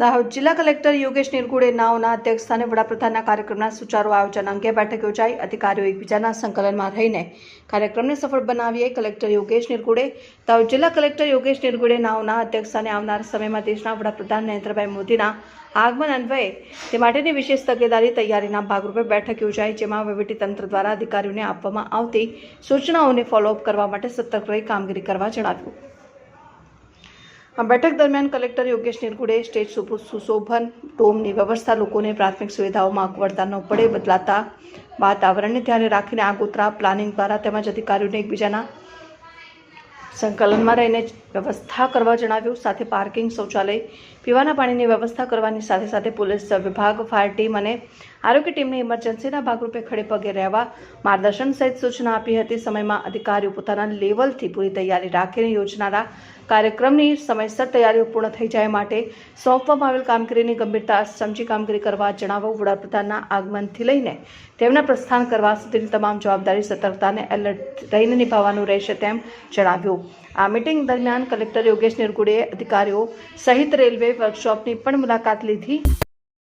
દાહોદ જિલ્લા કલેક્ટર યોગેશ નિરગુડે નાઓના અધ્યક્ષસ્થાને વડાપ્રધાનના કાર્યક્રમના સુચારુ આયોજન અંગે બેઠક યોજાઈ. અધિકારીઓ એકબીજાના સંકલનમાં રહીને કાર્યક્રમને સફળ બનાવીએ. કલેક્ટર યોગેશ નિરગુડે દાહોદ જિલ્લા કલેક્ટર યોગેશ નિરગુડે નાઓના અધ્યક્ષસ્થાને આવનાર સમયમાં દેશના વડાપ્રધાન નરેન્દ્રભાઈ મોદીના આગમન અન્વયે તે માટેની વિશેષ તકેદારી તૈયારીના ભાગરૂપે બેઠક યોજાઈ, જેમાં વહીવટીતંત્ર દ્વારા અધિકારીઓને આપવામાં આવતી સૂચનાઓને ફોલોઅપ કરવા માટે સતર્ક રહી કામગીરી કરવા જણાવ્યું. બેઠક દરમિયાન કલેક્ટર યોગેશ નિરગુડે સ્ટેજ સુશોભન, ડોમની વ્યવસ્થા, લોકોને પ્રાથમિક સુવિધાઓમાં અગવડતા ન પડે, બદલાતા વાતાવરણને ધ્યાને રાખીને આગોતરા પ્લાનિંગ દ્વારા તેમજ અધિકારીઓને એકબીજાના સંકલનમાં રહીને વ્યવસ્થા કરવા જણાવ્યું. સાથે પાર્કિંગ શૌચાલય, પીવાના પાણીની વ્યવસ્થા કરવાની સાથે સાથે પોલીસ વિભાગ, ફાયર ટીમ અને આરોગ્ય ટીમને ઇમરજન્સીના ભાગરૂપે ખડે પગે રહેવા માર્ગદર્શન સહિત સૂચના આપી હતી. સમયમાં અધિકારીઓ પોતાના લેવલથી પૂરી તૈયારી રાખીને યોજનારા કાર્યક્રમની સમયસર તૈયારીઓ પૂર્ણ થઈ જાય માટે સોંપવામાં આવેલ કામગીરીની ગંભીરતા સમજી કામગીરી કરવા જણાવવું વડાપ્રધાનના આગમનથી લઈને તેમના પ્રસ્થાન કરવા સુધીની તમામ જવાબદારી, સતર્કતાને એલર્ટ રહીને નિભાવવાનું રહેશે તેમ જણાવ્યું. આ મિટિંગ દરમિયાન કલેક્ટર યોગેશ નિરગુડે અધિકારીઓ સહિત રેલવે વર્કશોપની પણ મુલાકાત લીધી.